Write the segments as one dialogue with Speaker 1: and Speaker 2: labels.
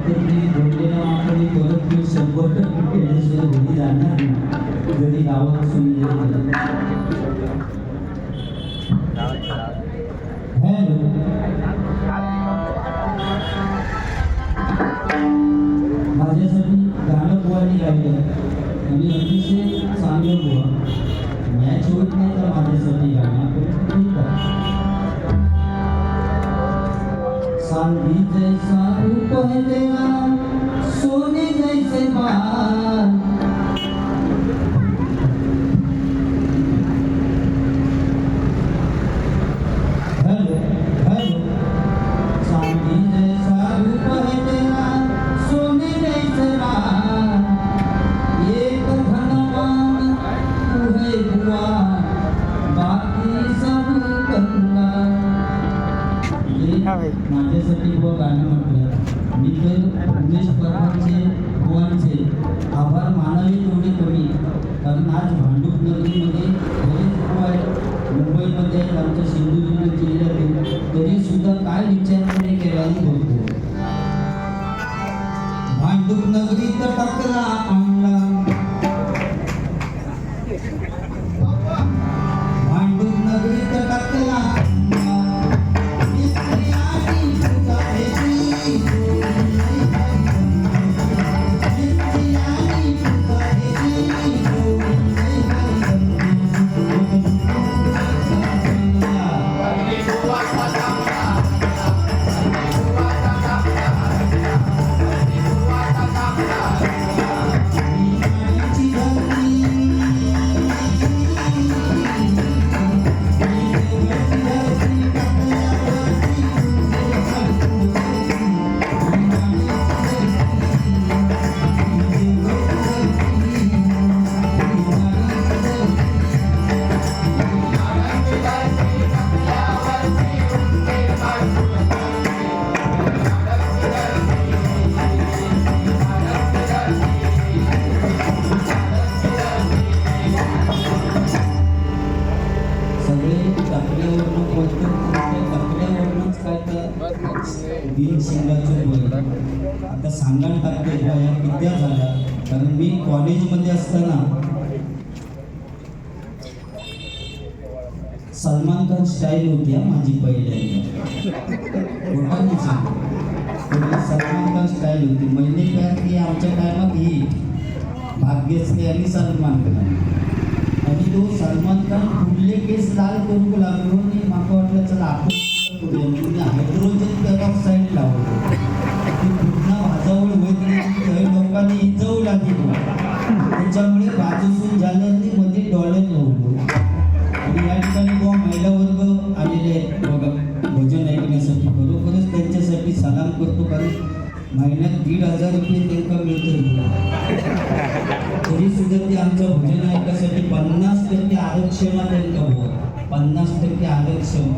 Speaker 1: फक्त तुम्ही बोललेला मात्र परत मी शंभर टक्के केल्याशिवाय घरी जाणार नाही जरी गावापासून भांडूप नगरीत आता सांगायला टाकते ह्या हो, या विद्या झाल्या? कारण मी कॉलेजमध्ये असताना सलमान खान स्टाईल होती हा माझी पहिल्यांदा खोटा पहिली सलमान खान स्टाईल होती? महिने काय की आमच्या टायमात ही भाग्यश्री आणि सलमान खान. आणि तो सलमान खान फुडले केस लाल करू लागलो आणि म्हाका वाटलं चला आपण करूया. हायड्रोजन पेरॉक्साईड लावलो. लोकांनी हिंजवला लागली त्याच्यामुळे बाजूसून झालं मध्ये डॉलर नव्हतो आणि या ठिकाणी बुवा महिला वर्ग आलेले आहेत. बघा भजन ऐकण्यासाठी. खरोखरच त्यांच्यासाठी सलाम करतो कारण महिन्यात दीड हजार रुपये त्यांना मिळतात तरी सुद्धा ते आमचं भजन ऐकण्यासाठी पन्नास टक्के आरक्षण त्यांना बुवा. पन्नास टक्के आरक्षण.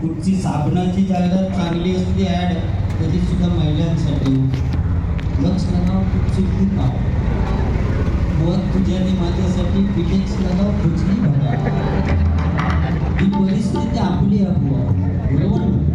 Speaker 1: कुठची साबणाची जाहिरात चांगली असते ॲड तरी सुद्धा महिलांसाठी. लक्ष लगाव कुठची खूप पाव वर तुझ्याने माझ्यासाठी फिलिंग्स लगाव खुचली बघा ही परिस्थिती आपली आहे बरोबर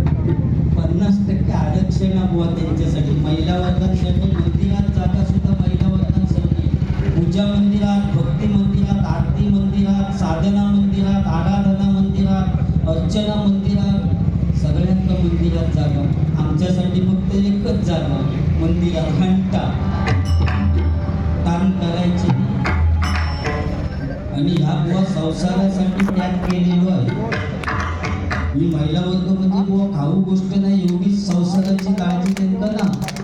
Speaker 1: पन्नास टक्के आरक्षण आहे त्यांच्यासाठी. महिला वर्गांसाठी मंदिरात जाता सुद्धा महिला वर्गांसाठी. पूजा मंदिरात भक्ती मंदिरात आरती मंदिरात साधना मंदिरात आराधना मंदिरात अर्चना मंदिरात सगळ्यांना मंदिरात जागा आमच्यासाठी फक्त एकच जागा मंदिरात. संसाराची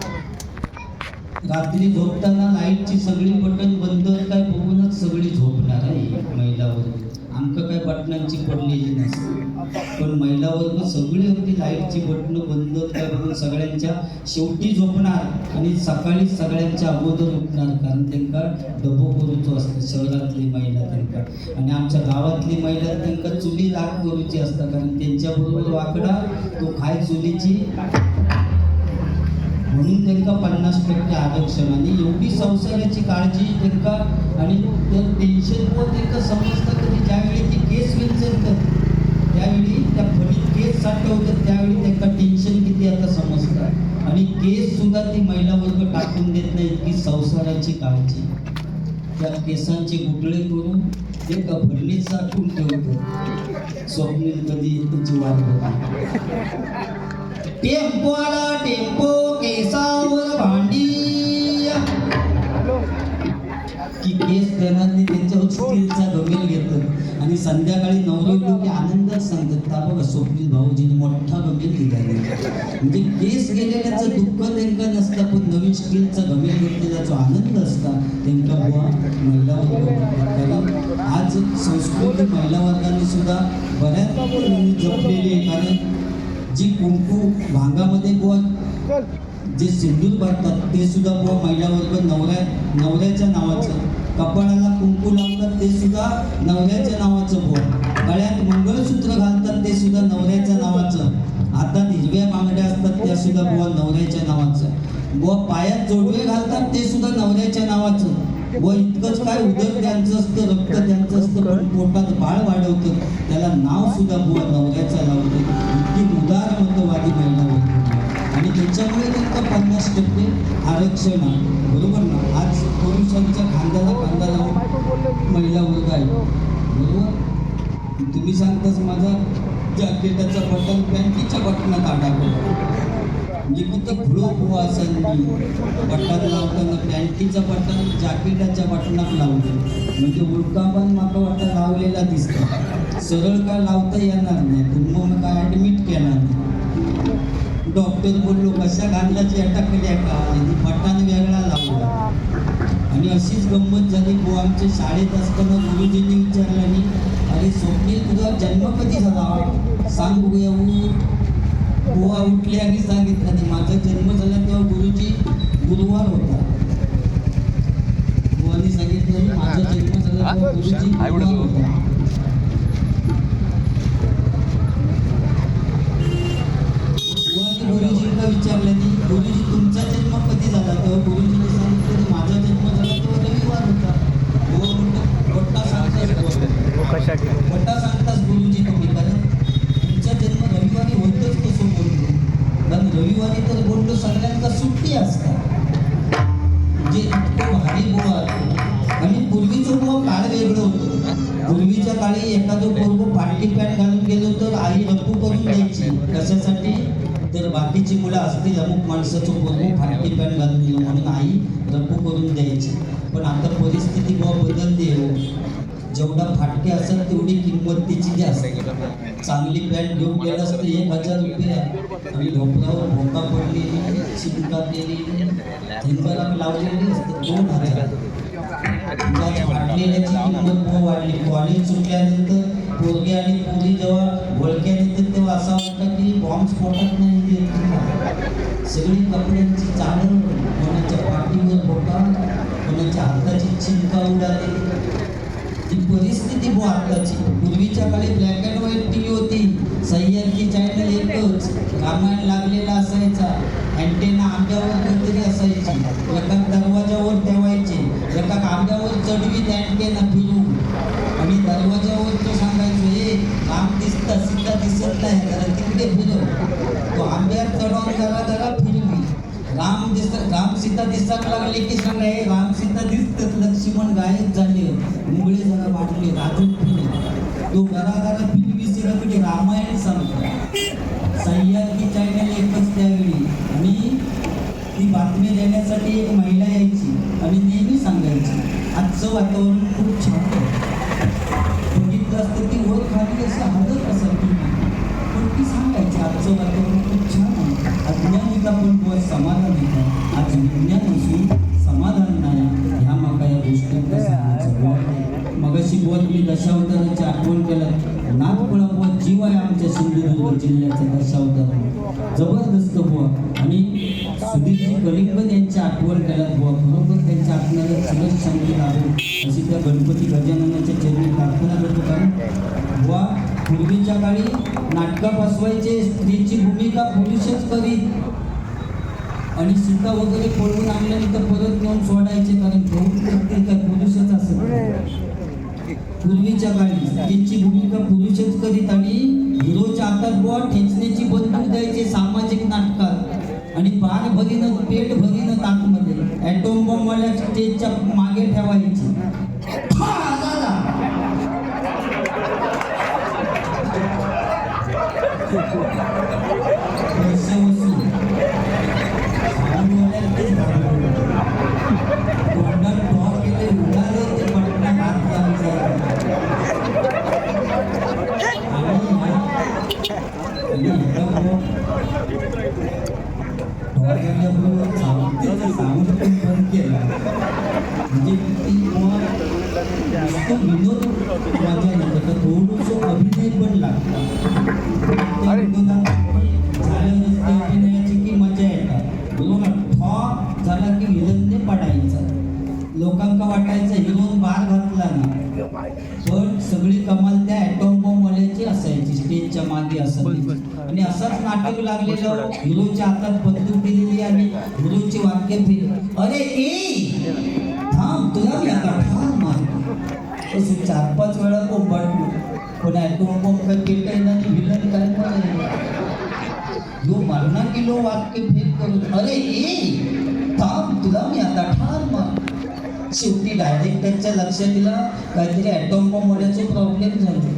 Speaker 1: रात्री झोपताना लाईटची सगळी बटन बंद काय बघूनच सगळी झोपणार आहे महिला वर्ग आमका काय बटनांची पडलेली नसते. पण महिला वर्ग सगळी अगदी लाईटची बटणं बंद काय बघून सगळ्यांच्या शेवटी झोपणार आणि सकाळी सगळ्यांच्या अगोदर उठणार. कारण त्यांना डबो करूचो असतं शहरातली महिला त्यांना आणि आमच्या गावातली महिला त्यांना चुली लाग करूची असतात. कारण त्यांच्याबरोबर वाकडा तो खाय चुलीची म्हणून त्यांना पन्नास टक्के आरक्षण. आणि एवढी संसाराची काळजी त्यांना आणि टेन्शन पण त्यांना समजतं की ज्यावेळी ती केस विचारतात त्यावेळी त्या फळीत केस साठवतात त्यावेळी त्यांना टेन्शन किती आता समजतं. आणि केस सुद्धा ती महिला वर्ग टाकून देत नाही इतकी संसाराची काळजी. त्या केसांचे गुटळे करून ते भरणीत साठवून ठेवतो. स्वप्नील कधी तुझी वाट बघा टेम्पो आला संध्याकाळी नवरे की आनंदात सांगतात बघा स्वप्नील भाऊजीने मोठा गमेल दिलाय म्हणजे केस गेलेल्याचं दुःख त्यांना नसतं पण नवीन स्किलचा गमेल घेतलेला जो आनंद असता त्यांना बुवा महिला वर्ग कारण आज संस्कृती महिला वर्गाने सुद्धा बऱ्याच जपलेली आहे कारण जी कुंकू भांगामध्ये बुवा जे सिंदूर भरतात ते सुद्धा बुवा महिला वर्ग नवऱ्या नवऱ्याच्या नावाचं कपाळाला कुंकू लावतात ते सुद्धा नवऱ्याच्या नावाचं बुवा गळ्यात मंगळसूत्र घालतात ते सुद्धा नवऱ्याच्या नावाचं. हातात हिरव्या बांगड्या असतात त्या सुद्धा बुवा नवऱ्याच्या नावाचं. बुवा पायात जोडवे घालतात ते सुद्धा नवऱ्याच्या नावाचं. व इतकंच काय उदर त्यांचं असतं रक्त त्यांचं असतं पण पोटात बाळ वाढवतं. त्याला नाव सुद्धा बुवा नवऱ्याचं लावते. इतकी उदार मतवादी महिला आणि त्याच्यामुळे त्यांचं पन्नास टक्के आरक्षण आहे. बरोबर ना? आज पुरुषांच्या खांद्याला खांदा लावून महिला वर्ग आहे. बरोबर? तुम्ही सांगताच माझा जॅकेटाचा बटन पॅन्टीच्या बटनात अडकला म्हणजे फक्त खुलो हुआ असेल मी बटन लावताना पॅन्टीचं बटन जॅकेटाच्या बटनात लावलं म्हणजे उलका पण माका वाटतं लावलेला दिसतो. सरळ काय लावता येणार नाही? तुम्ही काय ॲडमिट केला नाही? डॉक्टर बोललो कशा घालण्याची अटकल्या का? आणि बटन वेगळा लावला. आणि अशीच गंमत झाली बुवा आमच्या शाळेत असताना गुरुजींनी विचारलं आणि अरे स्वप्नील तुझा जन्म कधी झाला? सांग बघूया बुवा उठले आणि सांगितलं आणि माझा जन्म झाला तेव्हा गुरुजी गुरुवार होता. बुवानी सांगितलं "मी माझा जन्म झाला तेव्हा गुरुजी गुरुवार होता. गुरुजींना विचारलं की गुरुजी तुमचा जन्म कधी झाला तेव्हा गुरुजीने सांगितलं की माझा जन्म झाला तेव्हा रविवार होता बुवा म्हणतो खोटा सांगतास बुवा." खोटा सांगतास गुरुजी तुम्ही कारण तुमचा जन्म रविवारी होतच कसं बोललो कारण रविवारी तर बोललो सगळ्यांना सुट्टी असतात जे इतकं भारी बुवा आणि पूर्वीचं बुवा काळ वेगळं होतं. पूर्वीच्या काळी एखादं पोरगं पार्टी पॅन्ट घालून गेलो तर आई रप्पू करून द्यायची. कशासाठी? तर बाकीची मुलं असतील अमुक माणसाचं पोरगं फाटकी पॅन्ट घालून गेलं म्हणून आई रप्पू करून द्यायची. पण आता परिस्थिती बुवा बदलली आहे. हो. जेवढा फाटके असेल तेवढी किंमत तिची जास्त चांगली पॅन्ट घेऊन गेलं असतं एक हजार रुपये. आणि ढोपरावर भोका पडलेली शिंका केलेली थिंबराम लावलेली असते दोन हजार. फाटलेल्याची किंमत खूप वाढली. कॉलेज सुटल्यानंतर पोरगे आणि पोरी जेव्हा वळक्या येतात तेव्हा असं वाटतं की बॉम्ब स्फोटत नाही सगळी कपड्यांची चादर कोणाच्या पाठीवर भोका कोणाच्या हाताची चिंका उडाली. ती परिस्थिती बो आत्ताची पूर्वीच्या काळी black and white T V होती. सह्याद्री चॅनल एकच. रामायण लागलेला असायचा. अँटेना आंब्यावर कोणतरी असायची. एका दरवाजावर ठेवायचे. एका आंब्यावर चढवीत अँटेना फिरून आणि दरवाजावर तो सांगायचो हे काम दिसता सिद्धा दिसत नाही जरा तिकडे फिरव. तो आंब्यावर चढवून जरा जरा फिरवी राम दिसत राम सीता दिसतात लागले की सांग नाही राम सीता दिसतात लक्ष्मण गायब झाले. मुंगळे जरा वाटले अजून तो घराघरा फिरवी सिरकडे रामायण सांगतो. सह्याद्री चॅनल एकच त्यावेळी. आणि ती बातमी देण्यासाठी एक महिला यायची. आणि नेहमी सांगायची. आजचं वातावरण खूप छान बघितलं असतं ती ओळख खाली असं हलत असायची पण ती सांगायची आजचं वातावरण जिल्ह्याचा जिल्ह्याचा होता जबरदस्त बुवा. आणि सुधीरजी कलिंगण यांची आठवण केल्यात बुवा. खरोखर त्यांच्या आत्म्याला चिरच शांती लाभो अशी त्या गणपती गजाननाच्या चरणी प्रार्थना करतो. कारण बुवा पूर्वीच्या काळी नाटकं बसवायचे स्त्रीची भूमिका पुरुषच करीत. आणि सीता वगैरे पळवून आणल्यानंतर परत नेऊन सोडायचे. कारण घेऊन करते काय पुरुषच असत पूर्वीच्या काळी स्त्रीची भूमिका पुरुषच करीत आणि हिरोच्या हातात बुवा ठेचण्याची बंदूक द्यायचे सामाजिक नाटकात. आणि बाग भरीनं पेट भरीनं ताकमध्ये. ॲटोम बॉम्बवाल्या स्टेजच्या मागे ठेवायची. नाटक लागलेलं हिरोच्या हातात बंदूक दिलेली आणि हिरोची वाक्य फिर अरे ए! थांब तुला मी आता ठाम मारतो असं चार पाच वेळा कोंबाटलो पण ॲटॉम बॉम्ब केलं ना? विलन काय पण यो मारणा किलो वाक्य फेक करून. अरे ए! थांब तुला मी आता ठार मार शेवटी डायरेक्ट त्यांच्या लक्षात दिला काहीतरी ॲटॉम बॉम्ब होण्याचे प्रॉब्लेम झाले.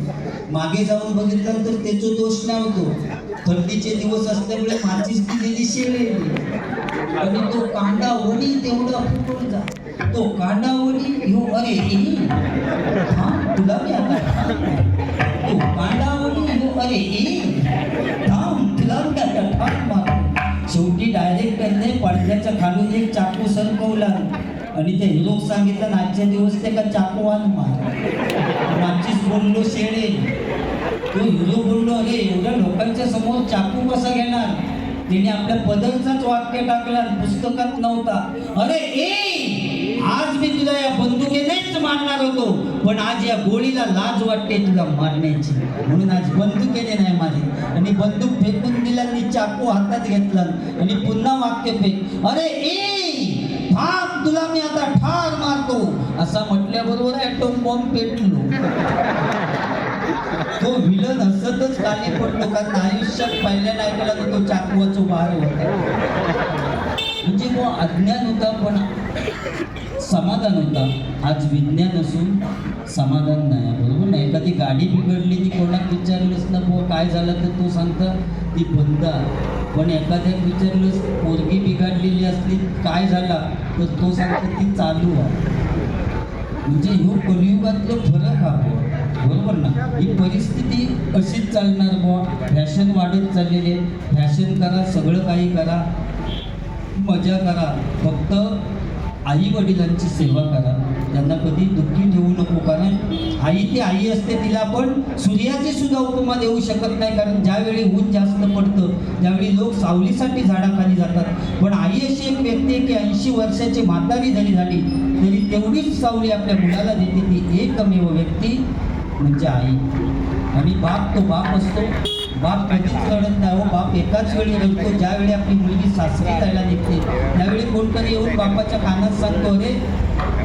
Speaker 1: मागे जाऊन बघितलं तर त्याचा दोष नव्हतो थंडीचे दिवस असल्यामुळे माचीस दिलेली शेळी आणि तो कांदा वणी तेवढा फुटून जा. तो कांदा वणी ह्यो अरे हा तुला मी आता तो कांदा वणी ह्यो अरे थांब तुला मी आता ठार मार शेवटी डायरेक्टरने पडद्याच्या खालून एक चाकू सरकवला. आणि ते लोक सांगितलं आजच्या दिवस ते का चाकूवान मार माचीस बोललो शेळे. तो हिरो बोललो अरे एवढ्या लोकांच्या समोर चाकू कसा घेणार? त्याने आपल्या पदरचाच वाक्य टाकला पुस्तकात नव्हता. अरे ए आज मी तुला या बंदुकेनेच मारणार होतो पण आज या गोळीला लाज वाटते तुला मारण्याची. म्हणून आज बंदुकेने नाही मारली. आणि बंदूक फेकून दिला आणि चाकू हातात घेतला आणि पुन्हा वाक्य फेक. अरे ए थांब तुला मी आता ठार मारतो. असा म्हटल्याबरोबर ॲटोम बॉम्ब पेटलो. तो विलन असतच खाली पडलो कारण आयुष्यात पहिल्या नाही केला तर तो चाकूवाचं बाहेर होता. म्हणजे तो अज्ञान होता पण समाधान होता. आज विज्ञान असून समाधान नाही बरोबर ना एखादी गाडी बिघडली ती कोणाक विचारलंच ना बुवा काय झालं तर तो सांगता ती बंद पण एखाद्याक विचारलंस पोरगी बिघडलेली असली काय झाला? तर तो सांगतो ती चालू आहे. म्हणजे ह्यो कलियुगातलं फरक हा बुवा. बरोबर ना ही परिस्थिती अशीच चालणार बुवा? फॅशन वाढत चाललेली आहे. फॅशन करा सगळं काही करा. मजा करा. फक्त आई वडिलांची सेवा करा. त्यांना कधी दुःखी ठेवू नको. कारण आई ती आई असते तिला आपण सूर्याची सुद्धा उपमा देऊ शकत नाही. कारण ज्यावेळी ऊन जास्त पडतं त्यावेळी लोक सावलीसाठी झाडाखाली जातात. पण आई अशी एक व्यक्ती आहे की ऐंशी वर्षाची म्हातारी जरी झाली तरी तेवढीच सावली आपल्या मुलाला देते. ती एकमेव व्यक्ती म्हणजे आई. आणि बाप तो बाप असतो. बाप कधीच रडत नाही हो बाप एकाच वेळी रडतो. ज्यावेळी आपली मुलगी सासरी जायला निघते. त्यावेळी कोणतरी येऊन बापाच्या कानात सांगतो रे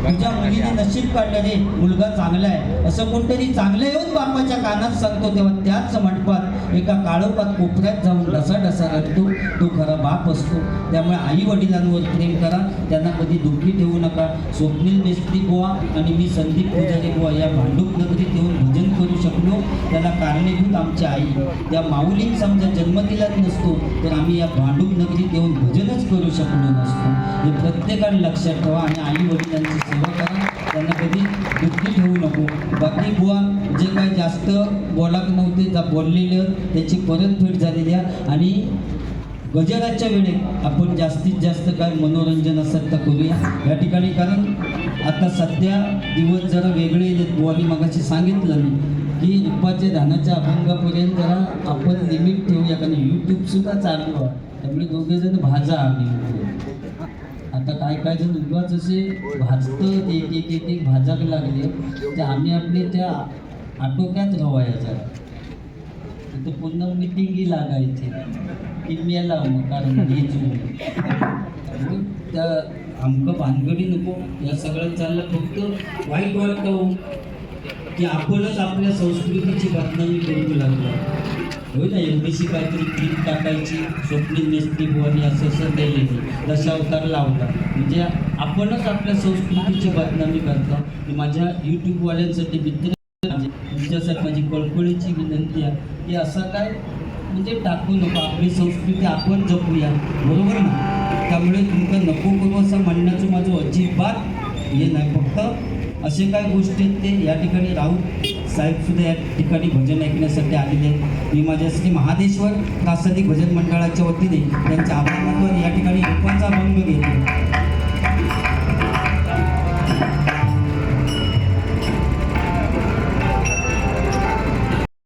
Speaker 1: तुझ्या मुलीने नशीब काढलं रे. मुलगा चांगला आहे. असं कोणतरी चांगलं येऊन बापाच्या कानात सांगतो तेव्हा त्याच मंडपात. एका काळोपात कोपऱ्यात जाऊन डसा डसा रडतो. तो खरा बाप असतो. त्यामुळे आई वडिलांवर प्रेम करा. त्यांना कधी दुःखी ठेवू नका. स्वप्नील मेस्त्री गोवा आणि मी संदीप पुजारी बुवा या भांडूप नगरीत येऊन भजन करू शकलो. त्याला कारणीभूत आमची आई. या माऊली समजा जन्म दिलाच नसतो तर आम्ही या भांडूप नगरीत येऊन भजनच करू शकलो नसतो. हे प्रत्येकाने लक्षात ठेवा आणि आई वडिलांची सेवा करा. त्यांना कधी दुःखी ठेवू नको. बाकी बुवा जास्त बोलाक नव्हते जा बोललेलं त्याची परतफेड झालेली आहे आणि गजराच्या वेळेत आपण जास्तीत जास्त काय मनोरंजन असतात तर करूया. या ठिकाणी कारण आता सध्या दिवस जरा वेगळे येत बुवानी मगाशी सांगितलं मी की रुपाच्या धानाच्या अभंगापर्यंत जरा आपण लिमिट ठेवूया. कारण यूट्यूबसुद्धा चालू आहे. त्यामुळे दोघे जण भाजा आम्ही. आता काय काय जण उगाच असे भाजतं एक एक एक एक भाजाक लागले. ते आम्ही आपले त्या आटोक्यात रवायचा. तर पुन्हा मिटिंगी लागायची. की मेला मग कारण त्या आमकं भानगडी नको. या सगळं चाललं फक्त वाईट वाटतं हो, की आपणच आपल्या संस्कृतीची बदनामी करू लागलो. होय ना एवढीशी काहीतरी क्लिप टाकायची स्वप्नील मेस्त्री भुवानी असं असं दिलेली दशावतार लावला. म्हणजे आपणच आपल्या संस्कृतीची बदनामी करतो. की माझ्या यूट्यूबवाल्यांसाठी मित्र म्हणजे तुमच्यासाठी माझी कळकळीची विनंती आहे की असं काय म्हणजे टाकू नको आपली संस्कृती आपण जपूया. बरोबर ना? त्यामुळे तुमचं नको करू असं म्हणण्याचं माझं अजिबात हे नाही. फक्त असे काय गोष्टी आहेत ते या ठिकाणी राऊत साहेब सुद्धा या ठिकाणी भजन ऐकण्यासाठी आलेले आहेत. मी माझ्यासाठी महादेश्वर कासदी भजन मंडळाच्या वतीने त्यांच्या आभारावर या ठिकाणी लोकांचा भंग घेतो